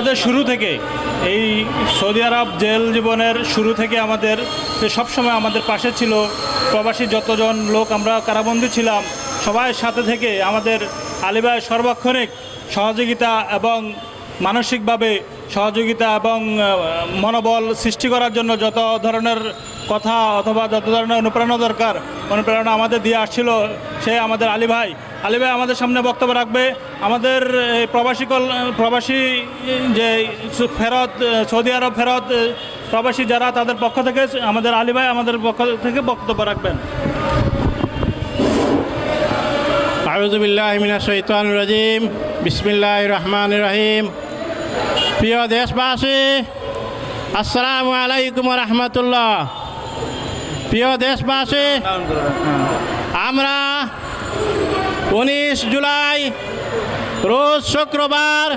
আমাদের শুরু থেকে, এই সৌদি আরব জেল জীবনের শুরু থেকে আমাদের সবসময় আমাদের পাশে ছিল প্রবাসী যতজন লোক, আমরা কারাবন্দী ছিলাম, সবাই সাথে থেকে আমাদের আলিবায় সর্বাক্ষণিক সহযোগিতা এবং মানসিকভাবে সহযোগিতা এবং মনোবল সৃষ্টি করার জন্য যত ধরনের কথা অথবা যত ধরনের অনুপ্রেরণা দরকার, অনুপ্রেরণা আমাদের দিয়ে আসছিল, সে আমাদের আলী ভাই আলী ভাই আমাদের সামনে বক্তব্য রাখবে। আমাদের প্রবাসী কল প্রবাসী যে ফেরত সৌদি আরব ফেরত প্রবাসী যারা তাদের পক্ষ থেকে আমাদের আলী ভাই আমাদের পক্ষ থেকে বক্তব্য রাখবেন। আউযু বিল্লাহি মিনাশ শাইতানির রাজিম। বিসমিল্লাহির রহমানির রহিম। প্রিয় দেশবাসী আসসালামু আলাইকুম রহমতুল্লাহ। প্রিয় দেশবাসী আমরা উনিশ জুলাই, রোজ শুক্রবার,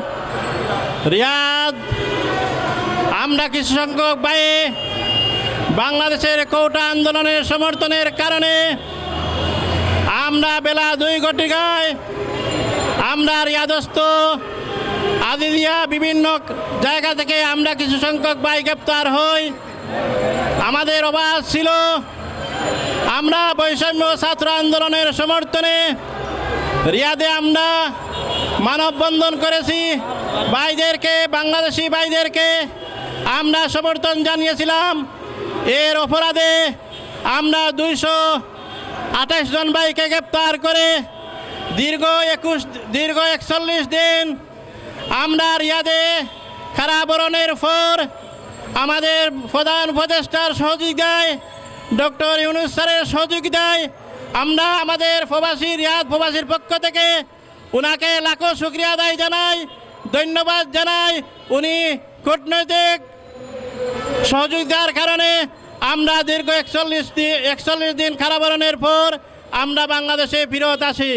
রিয়াদ, আমরা কিছু সংখ্যক ভাই, বাংলাদেশের কৌটা আন্দোলনের সমর্থনের কারণে আমরা বেলা দুই ঘটিকায়, আমরা রিয়াদস্ত আদিদিয়া বিভিন্ন জায়গা থেকে আমরা কিছু সংখ্যক ভাই গ্রেপ্তার হই। আমাদের অবাধ ছিল। আমরা বৈষম্য ছাত্র আন্দোলনের সমর্থনে রিয়াদে আমরা মানববন্ধন করেছি ভাইদেরকে, বাংলাদেশি ভাইদেরকে। আমরা সমর্থন জানিয়েছিলাম। এর অপরাধে আমরা দুইশো আঠাশ জন ভাইকে গ্রেপ্তার করে দীর্ঘ একুশ, দীর্ঘ একচল্লিশ দিন আমরা রিয়াদে খারাবরণের পর আমাদের প্রধান উপদেষ্টার সহযোগিতায়, ডক্টর ইউনুস স্যারের সহযোগিতায় আমরা আমাদের প্রবাসী রিয়াদ প্রবাসীর পক্ষ থেকে ওনাকে লাখো শুক্রিয়া আদায় জানাই, ধন্যবাদ জানাই। উনি কূটনৈতিক সহযোগিতার কারণে আমরা দীর্ঘ একচল্লিশ দিন একচল্লিশ দিন খারাপরণের পর আমরা বাংলাদেশে ফেরত আসি।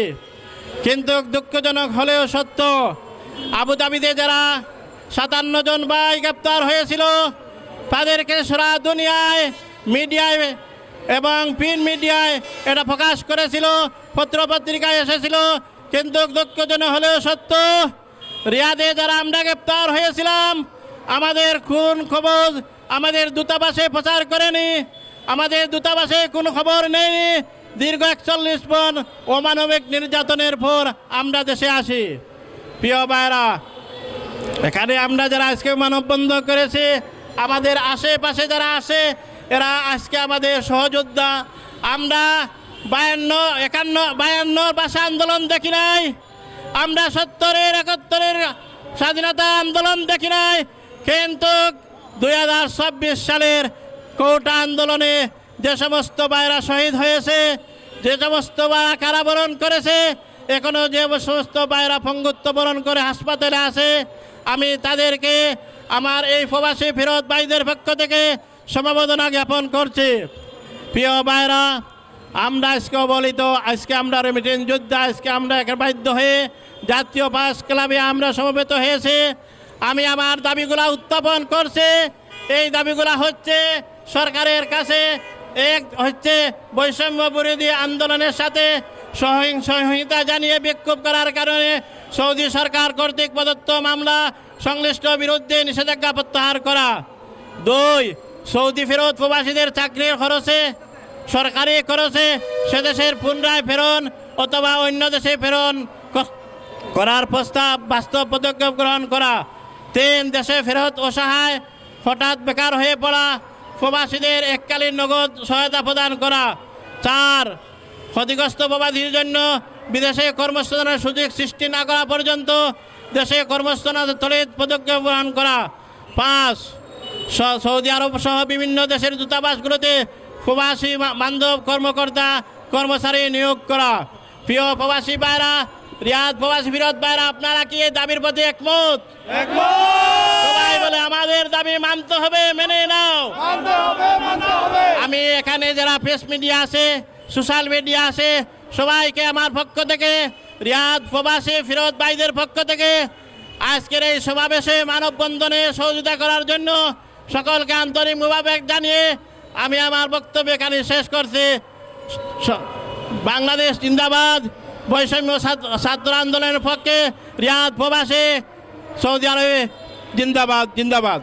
কিন্তু দুঃখজনক হলেও সত্য, আবুধাবিতে যারা সাতান্ন জন ভাই গ্রেপ্তার হয়েছিল, তাদেরকে সারা দুনিয়ায় মিডিয়ায় এবং প্রিন্ট মিডিয়ায় এটা প্রকাশ করেছিল, পত্রপত্রিকায় এসেছিল, কিন্তু দুঃখজনক হলেও সত্য, রিয়াদে যারা আমরা গ্রেপ্তার হয়েছিলাম, আমাদের খুন খবর আমাদের দূতাবাসে প্রচার করেনি, আমাদের দূতাবাসে কোনো খবর নেই দীর্ঘ একচল্লিশ পন অমানবিক নির্যাতনের পর আমরা দেশে আসি। প্রিয় ভাইরা এখানে আমরা যারা আজকে মানববন্ধন করেছি, আমাদের আশেপাশে যারা আছে এরা আজকে আমাদের সহযোদ্ধা। আমরা বায়ান্ন, একান্ন বায়ান্ন ভাষা আন্দোলন দেখি নাই। আমরা সত্তরের, একাত্তরের স্বাধীনতা আন্দোলন দেখি নাই। কিন্তু দুই হাজার চব্বিশ সালের কোটা আন্দোলনে যে সমস্ত ভাইরা শহীদ হয়েছে, যে সমস্ত ভাইরা কারাবরণ করেছে এখনও যে সমস্ত ভাইরা পঙ্গুত্ব বরণ করে হাসপাতালে আছে, আমি তাদেরকে আমার এই প্রবাসী ফেরত ভাইদের পক্ষ থেকে সমবেদনা জ্ঞাপন করছি। প্রিয় ভাইরা আমরা আজকে বলিত আজকে আমরা রেমিটেন্স যোদ্ধা, আজকে আমরা বাধ্য হয়ে জাতীয় পাস ক্লাবে আমরা সমবেত হয়েছে। আমি আমার দাবিগুলা উত্থাপন করছে। এই দাবিগুলা হচ্ছে সরকারের কাছে এক হচ্ছে বৈষম্য বিরোধী আন্দোলনের সাথে সহিংসতা জানিয়ে বিক্ষোভ করার কারণে সৌদি সরকার কর্তৃক প্রদত্ত মামলা সংশ্লিষ্ট বিরুদ্ধে নিষেধাজ্ঞা প্রত্যাহার করা। দুই সৌদি ফেরত প্রবাসীদের চাকরির খরচে, সরকারি খরচে সে দেশের পুনরায় ফেরন অথবা অন্য দেশে ফেরন করার প্রস্তাব বাস্তব পদক্ষেপ গ্রহণ করা। তিন, দেশে ফেরত অসহায়, হঠাৎ বেকার হয়ে পড়া প্রবাসীদের এককালীন নগদ সহায়তা প্রদান করা। চার, ক্ষতিগ্রস্ত প্রবাসীর জন্য বিদেশে কর্মস্থানের সুযোগ সৃষ্টি না করা পর্যন্ত দেশে কর্মস্থানের তড়িৎ পদক্ষেপ গ্রহণ করা। পাঁচ সৌদি আরব সহ বিভিন্ন দেশের দূতাবাসগুলোতে প্রবাসী বান্ধব কর্মকর্তা কর্মচারী নিয়োগ করা। প্রিয় প্রবাসী বাইরা রিয়াদ প্রবাসী বিরোধ বাইরা আপনারা কি এই দাবির প্রতি একমত? সবাই বলে আমাদের দাবি মানতে হবে মেনে নাও। আমি এখানে যারা প্রেস মিডিয়া আছে সোশ্যাল মিডিয়া আছে সবাইকে আমার পক্ষ থেকে রিয়াদ প্রবাসী ফিরোজ ভাইদের পক্ষ থেকে আজকের এই সমাবেশে মানববন্ধনে সহযোগিতা করার জন্য সকলকে আন্তরিক মুভাবেক জানিয়ে আমি আমার বক্তব্য এখানে শেষ করছি। বাংলাদেশ জিন্দাবাদ, বৈষম্য ছাত্র- আন্দোলনের পক্ষে রিয়াদ প্রবাসী সৌদি আরবে জিন্দাবাদ জিন্দাবাদ।